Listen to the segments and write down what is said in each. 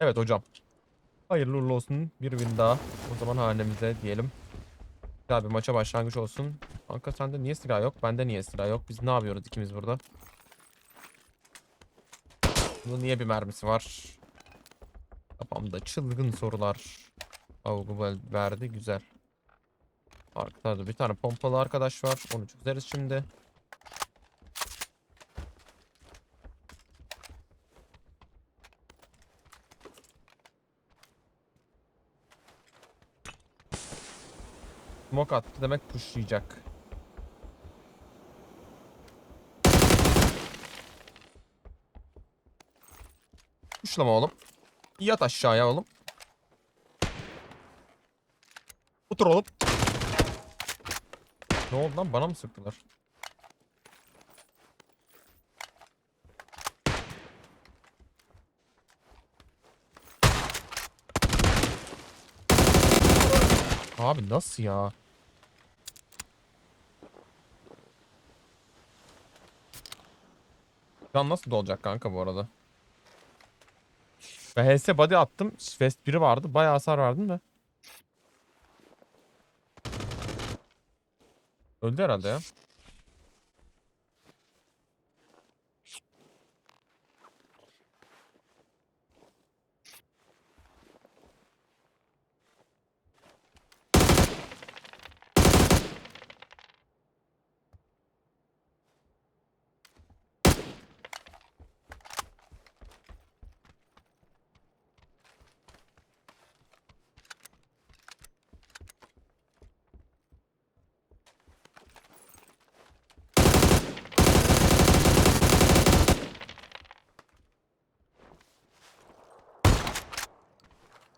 Evet hocam. Hayırlı uğurlu olsun. Bir win daha. O zaman hanemize diyelim. Güzel bir maça başlangıç olsun. Kanka sende niye silah yok? Bende niye silah yok? Biz ne yapıyoruz ikimiz burada? Bunda niye bir mermisi var? Kafamda çılgın sorular. Avgu ver- verdi. Güzel. Arkada bir tane pompalı arkadaş var. Onu çözeriz şimdi. Smoke attı demek pushlayacak. Pushlama oğlum. Yat aşağıya oğlum. Otur oğlum. Ne oldu lan bana mı sıktılar? Abi nasıl ya? Can nasıl dolacak kanka bu arada? Ben HS body attım. Vest biri vardı. Bayağı hasar verdim de. Öldü herhalde ya.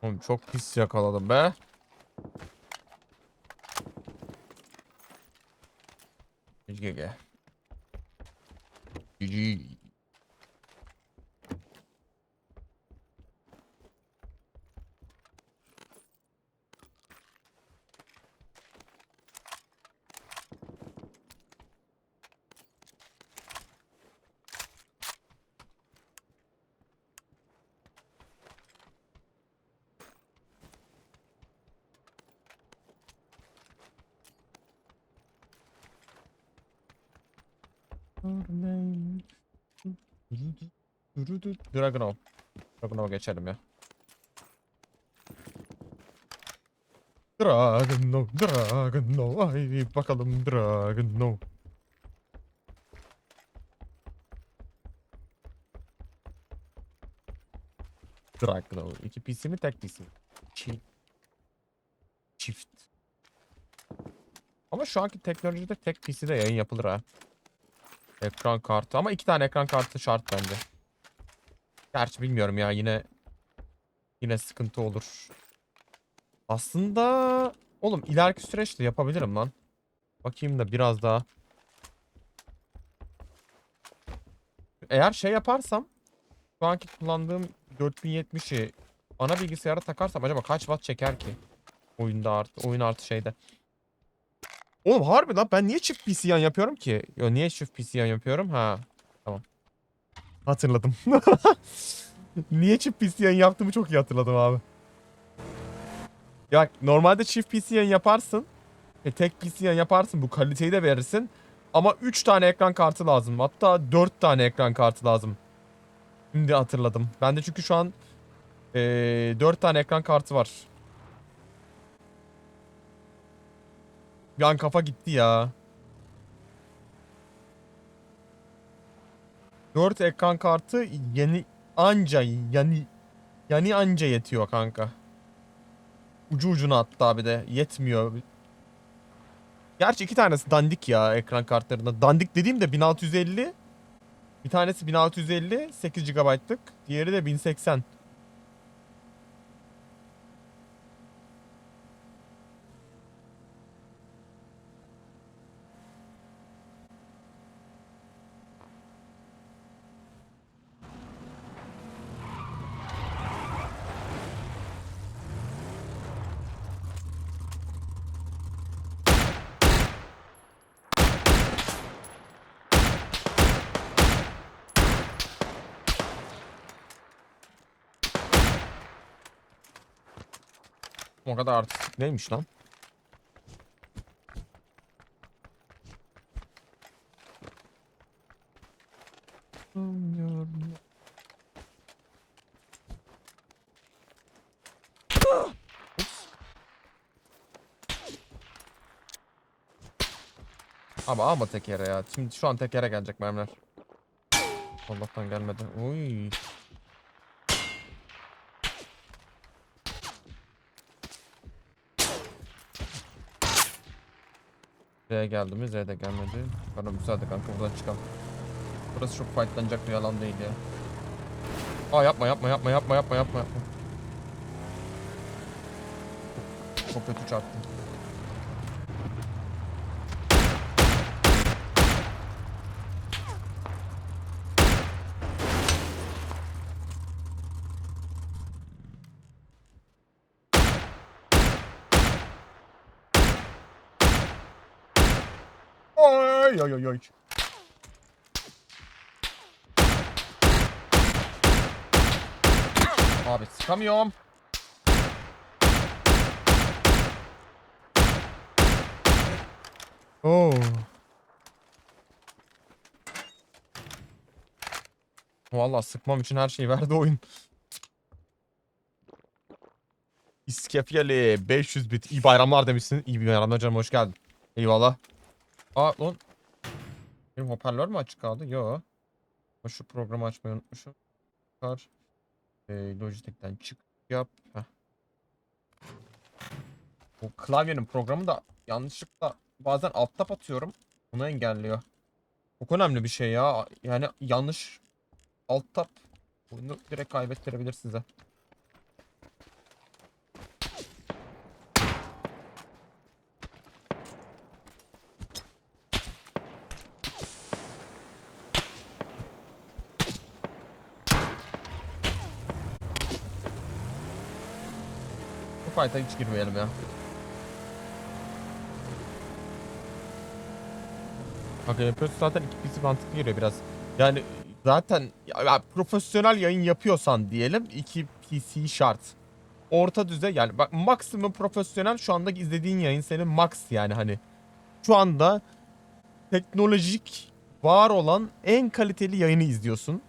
Oğlum çok pis yakaladım be. GG. GG. Dragunov. Dragunov'a geçelim ya. Dragunov, Dragunov. Ay bakalım Dragunov. Dragunov. İki PC mi tek PC mi? Çift. Çift. Ama şu anki teknolojide tek PC'de yayın yapılır ha. Ekran kartı ama iki tane ekran kartı şart bence. Gerçi bilmiyorum ya yine yine sıkıntı olur. Aslında oğlum ileriki süreçte yapabilirim lan. Bakayım da biraz daha. Eğer şey yaparsam şu anki kullandığım 4070'i ana bilgisayara takarsam acaba kaç watt çeker ki? Oyunda artı oyun artı şeyde. Oğlum harbi lan ben niye çift PC yan yapıyorum ki? Yo niye çift PC yan yapıyorum? Ha. Hatırladım. niye çift PC yan yaptığımı çok iyi hatırladım abi. Ya normalde çift PC yan yaparsın. E, tek PC yan yaparsın bu kaliteyi de verirsin. Ama 3 tane ekran kartı lazım. Hatta 4 tane ekran kartı lazım. Şimdi hatırladım. Bende çünkü şu an e, 4 tane ekran kartı var. Bir an kafa gitti ya. 4 ekran kartı yeni anca yani yani anca yetiyor kanka. Ucu ucuna hatta bir de yetmiyor. Gerçi iki tanesi dandik ya ekran kartlarında. Dandik dediğim de 1650. Bir tanesi 1650 8 GB'lık. Diğeri de 1080. O kadar artistik neymiş lan? Ups. Abi alma tekere ya. Şimdi şu an tekere gelecek mermiler. Allah'tan gelmedi. Uy. Z'ye geldi mi? Z de gelmedi. Bana müsaade kanka buradan çıkalım. Burası çok fightlanacak bir alan değil ya. Aa yapma yapma yapma yapma yapma yapma yapma. Çok, çok kötü çarptım. Oy oy oy oy. Abi sıkamıyorum. Oo. Vallahi sıkmam için her şeyi verdi oyun. İskefyeli 500 bit. İyi bayramlar demişsin. İyi bayramlar canım hoş geldin. Eyvallah. Aa lan. Benim hoparlör mü açık kaldı? Yo. Şu programı açmayı unutmuşum. Çıkar. Ee, Logitech'ten çık yap. Heh. Bu klavyenin programı da yanlışlıkla bazen alt tab atıyorum. Bunu engelliyor. Çok önemli bir şey ya. Yani yanlış alt tab bunu direkt kaybettirebilir size. Fight'a hiç girmeyelim ya. Kanka yapıyorsun zaten iki PC mantıklı geliyor biraz. Yani zaten ya, ya profesyonel yayın yapıyorsan diyelim iki PC şart. Orta düzey yani bak maksimum profesyonel şu anda izlediğin yayın senin max yani hani. Şu anda teknolojik var olan en kaliteli yayını izliyorsun.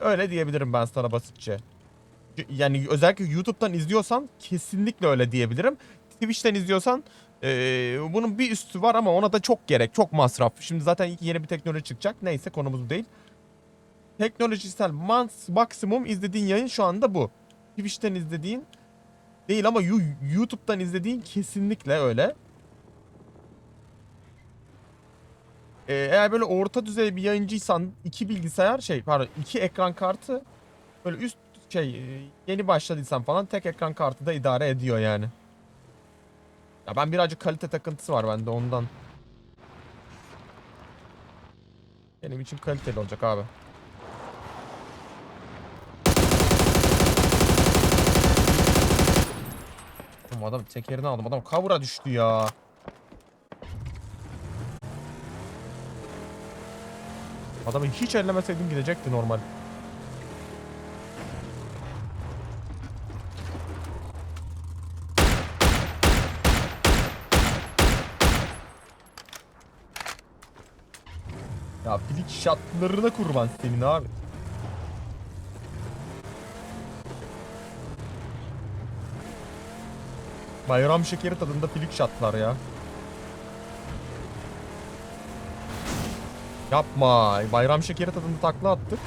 Öyle diyebilirim ben sana basitçe. Yani özellikle YouTube'dan izliyorsan kesinlikle öyle diyebilirim. Twitch'ten izliyorsan ee, bunun bir üstü var ama ona da çok gerek, çok masraf. Şimdi zaten yeni bir teknoloji çıkacak. Neyse konumuz bu değil. Teknolojisel maksimum izlediğin yayın şu anda bu. Twitch'ten izlediğin değil ama YouTube'dan izlediğin kesinlikle öyle. Ee, eğer böyle orta düzey bir yayıncıysan iki bilgisayar şey pardon iki ekran kartı böyle üst şey e, yeni başladıysan falan tek ekran kartı da idare ediyor yani. Ya ben birazcık kalite takıntısı var bende ondan. Benim için kaliteli olacak abi. Adam tekerini aldım. Adam cover'a düştü ya. Adamı hiç ellemeseydim gidecekti normal. Shotlarına kurban senin abi. Bayram şekeri tadında flick shotlar ya. Yapma. Bayram şekeri tadında takla attık.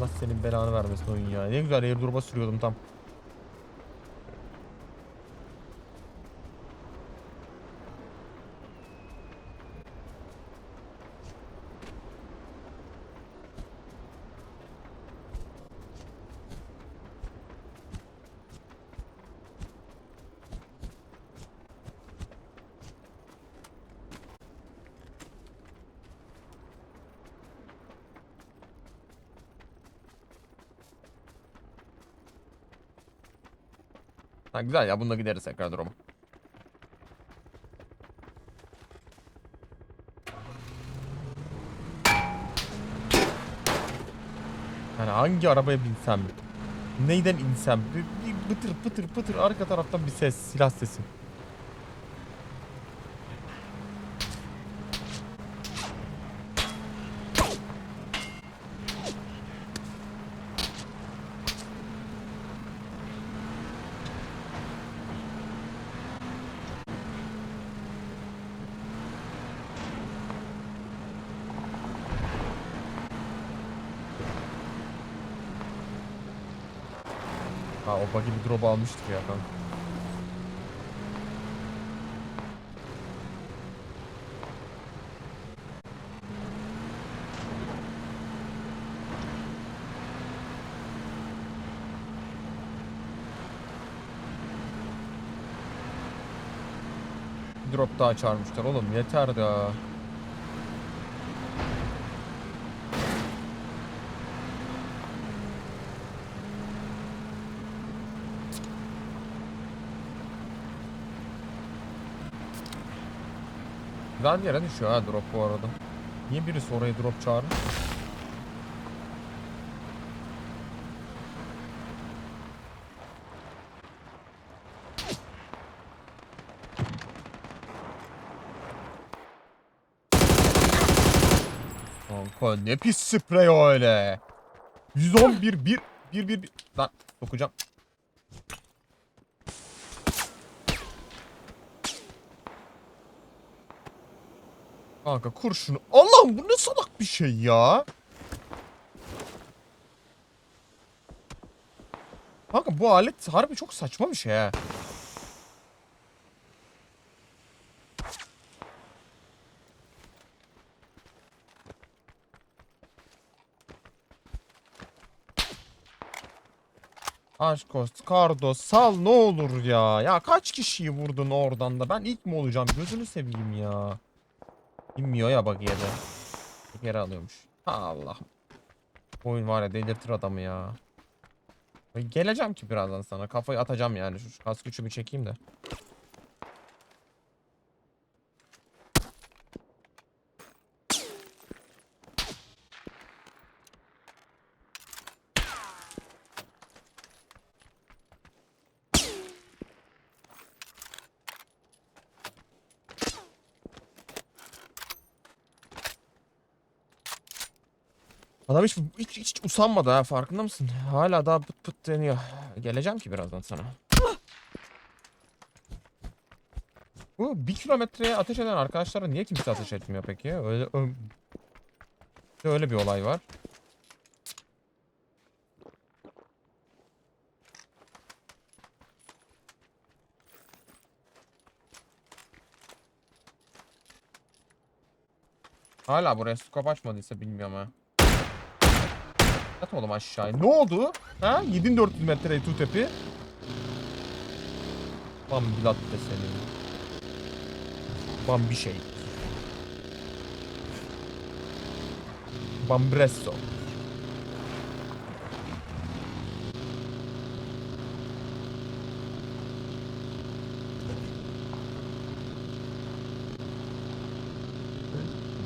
Allah senin belanı vermesin oyun ya. Ne güzel airdrop'a sürüyordum tam. Ha güzel ya bununla gideriz tekrar duruma. Yani hangi arabaya binsem? Neyden insem? Bir, bir pıtır pıtır pıtır arka taraftan bir ses. Silah sesi. O buggy bir drop almıştık ya kanka. Drop daha çağırmışlar oğlum yeter ya. Güzel bir yere düşüyor ha drop bu arada. Niye birisi oraya drop çağırır? Kanka ne pis sprey o öyle. 111 1 1 1 1 lan sokacağım. Kanka kur şunu. Allah'ım bu ne salak bir şey ya. Kanka bu alet harbi çok saçma bir şey ha. Aşk olsun. Kardo sal ne olur ya. Ya kaç kişiyi vurdun oradan da. Ben ilk mi olacağım? Gözünü seveyim ya. İnmiyor ya bak yere. Geri alıyormuş. Allah. Oyun var ya delirtir adamı ya. Geleceğim ki birazdan sana. Kafayı atacağım yani. Şu kas gücü bir çekeyim de. Adam hiç, hiç, hiç usanmadı ha farkında mısın? Hala daha pıt pıt deniyor. Geleceğim ki birazdan sana. Bu bir kilometreye ateş eden arkadaşlara niye kimse ateş etmiyor peki? Öyle, ö- öyle bir olay var. Hala buraya scope açmadıysa bilmiyorum ha. At aşağıya. Ne oldu? Ha? 7400 metre tutepi. Bam bilat de seni. Bam bir şey. Bambresso.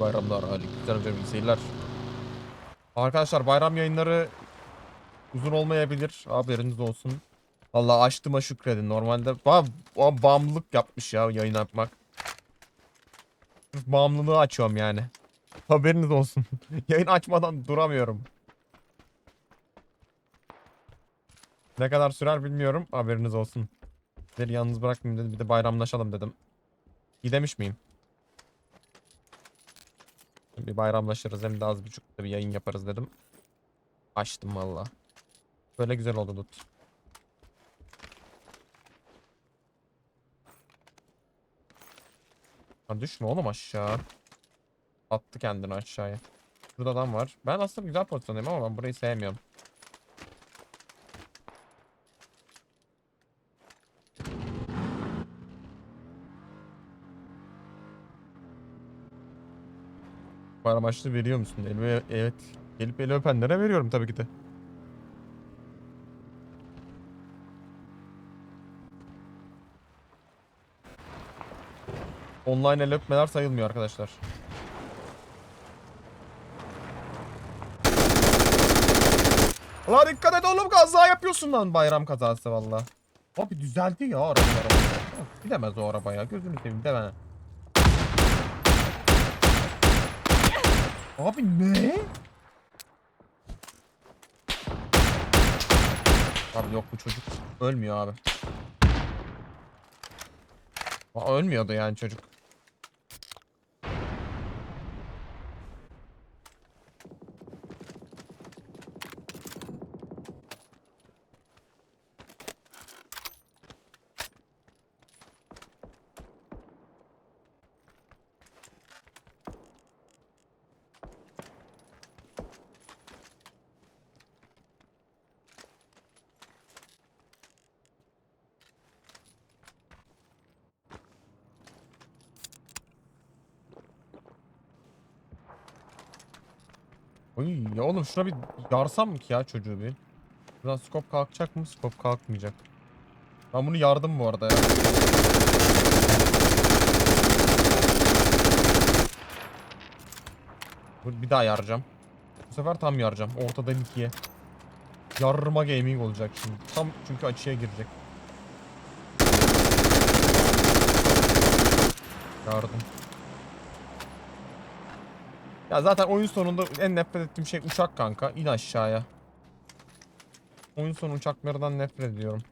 Bayramlar Ali. Güzel güzel seyirler. Arkadaşlar bayram yayınları uzun olmayabilir. Haberiniz olsun. Vallahi açtığıma şükredin. Normalde ba ba- bağımlılık yapmış ya yayın yapmak. Bağımlılığı açıyorum yani. Haberiniz olsun. yayın açmadan duramıyorum. Ne kadar sürer bilmiyorum. Haberiniz olsun. Sizleri yalnız bırakmayayım dedim. Bir de bayramlaşalım dedim. Gidemiş miyim? Bir bayramlaşırız hem de az buçuk da bir yayın yaparız dedim. Açtım valla. Böyle güzel oldu Lut. Ha düşme oğlum aşağı. Attı kendini aşağıya. Burada adam var. Ben aslında güzel pozisyondayım ama ben burayı sevmiyorum. Bayram açlığı veriyor musun? Elime, evet. Gelip eli öpenlere veriyorum tabii ki de. Online el öpmeler sayılmıyor arkadaşlar. Ulan dikkat et oğlum kaza yapıyorsun lan bayram kazası valla. Abi düzeldi ya arabalar. Gidemez o araba ya gözünü seveyim deme. Abi ne? Abi yok bu çocuk ölmüyor abi. Aa, ölmüyordu yani çocuk. Oy ya oğlum şuna bir yarsam mı ki ya çocuğu bir? Buradan skop kalkacak mı? Skop kalkmayacak. Ben bunu yardım bu arada ya. Bir daha yaracağım. Bu sefer tam yaracağım. Ortadan ikiye. Yarma gaming olacak şimdi. Tam çünkü açıya girecek. Yardım. Ya zaten oyun sonunda en nefret ettiğim şey uçak kanka. İn aşağıya. Oyun sonu uçaklardan nefret ediyorum.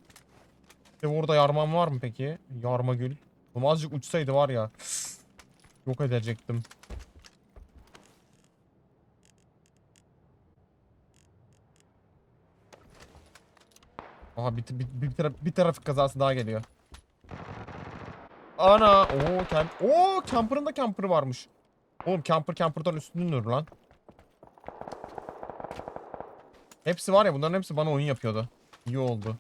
De burada yarmam var mı peki? Yarma gül. Oğlum azıcık uçsaydı var ya. Yok edecektim. Aha bir, bir, bir, tra- bir trafik kazası daha geliyor. Ana! Oo, camp Oo, camper'ın da camper'ı varmış. Oğlum camper camper'dan üstündür lan. Hepsi var ya bunların hepsi bana oyun yapıyordu. İyi oldu.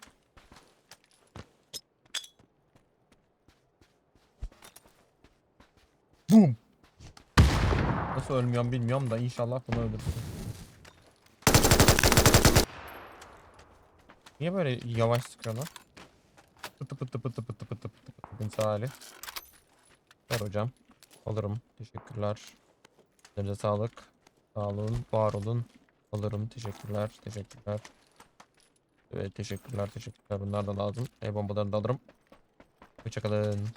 Boom. Nasıl ölmüyorum bilmiyorum da inşallah bunu öldürürsün. Niye böyle yavaş sıkıyor lan? Pıtı pıtı pıtı pıtı pıtı pıtı pıtı pıtı hali. Ver hocam. Alırım. Teşekkürler. Elinize sağlık. Sağ olun. Var olun. Alırım. Teşekkürler. Teşekkürler. Evet teşekkürler. Teşekkürler. Bunlar da lazım. E bombalarını da alırım. Hoşçakalın.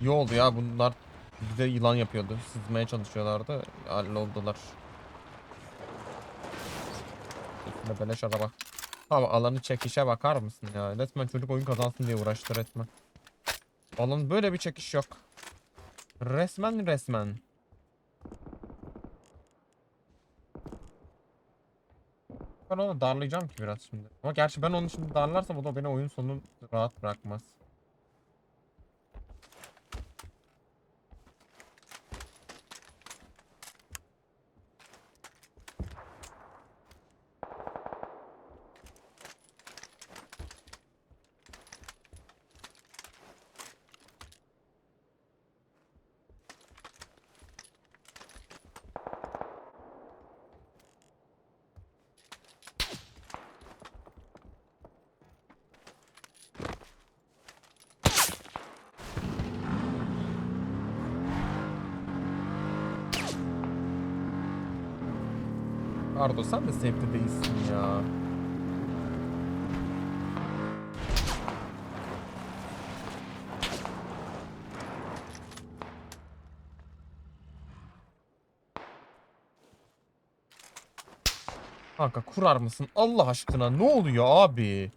İyi oldu ya bunlar bize yılan yapıyordu. Sızmaya çalışıyorlardı. Halloldular. Üstüne beleş araba. Abi alanı çekişe bakar mısın ya? Resmen çocuk oyun kazansın diye uğraştı resmen. Alan böyle bir çekiş yok. Resmen resmen. Ben onu darlayacağım ki biraz şimdi. Ama gerçi ben onu şimdi darlarsam o da beni oyun sonu rahat bırakmaz. Ardo sen de zevkli değilsin ya. Kanka kurar mısın? Allah aşkına ne oluyor abi?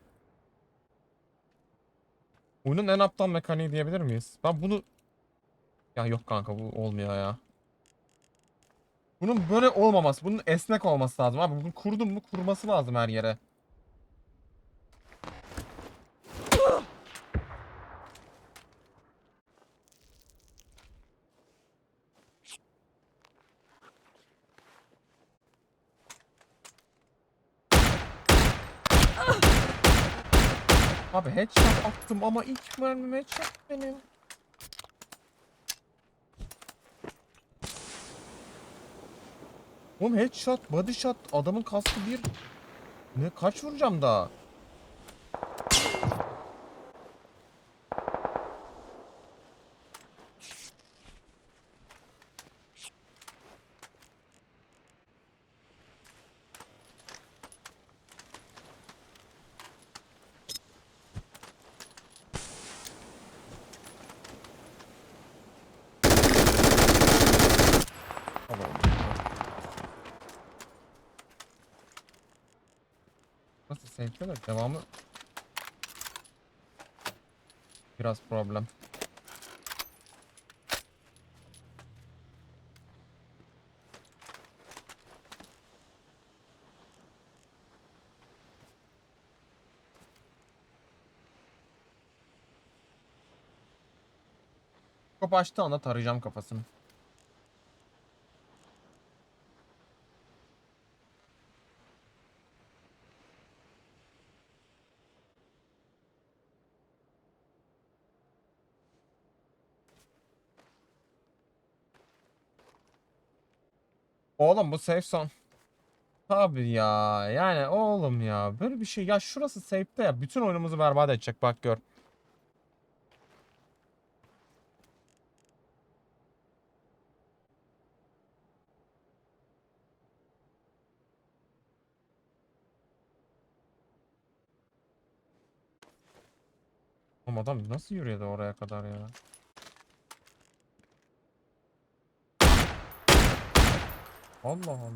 Oyunun en aptal mekaniği diyebilir miyiz? Ben bunu... Ya yok kanka bu olmuyor ya. Bunun böyle olmaması, bunun esnek olması lazım abi. Bunu kurdum mu kurması lazım her yere. Abi headshot attım ama ilk mermim headshot benim. Oğlum headshot, body shot, adamın kaskı bir. Ne kaç vuracağım daha? Safe'de de devamı biraz problem. Top açtığı anda tarayacağım kafasını. Oğlum bu safe zone. Tabii ya. Yani oğlum ya. Böyle bir şey. Ya şurası safe'de ya. Bütün oyunumuzu berbat edecek. Bak gör. Oğlum adam nasıl yürüyordu oraya kadar ya? Allah Allah.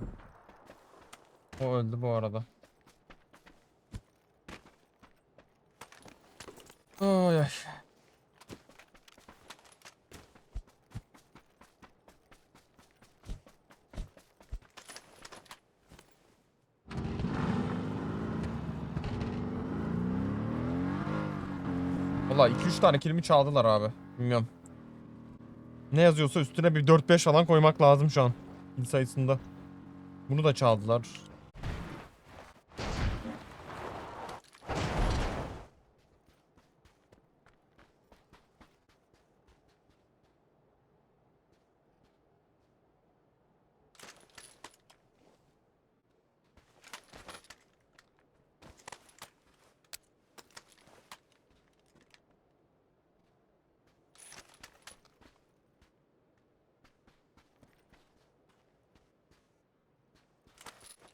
O öldü bu arada. Ay ay. Valla 2-3 tane kilimi çaldılar abi. Bilmiyorum. Ne yazıyorsa üstüne bir 4-5 falan koymak lazım şu an. Kill sayısında. Bunu da çaldılar.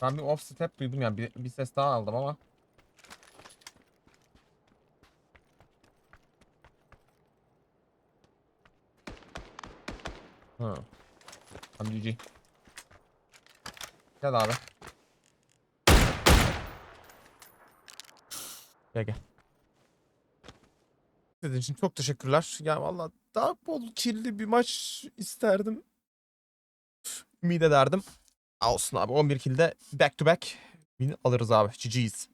Ben bir off step duydum yani bir, bir ses daha aldım ama. Ha. Tamam GG. Gel abi. Gel gel. Sizin için çok teşekkürler. Ya valla daha bol kirli bir maç isterdim. Ümit ederdim. Olsun abi 11 kill'de back to back win alırız abi. GG's.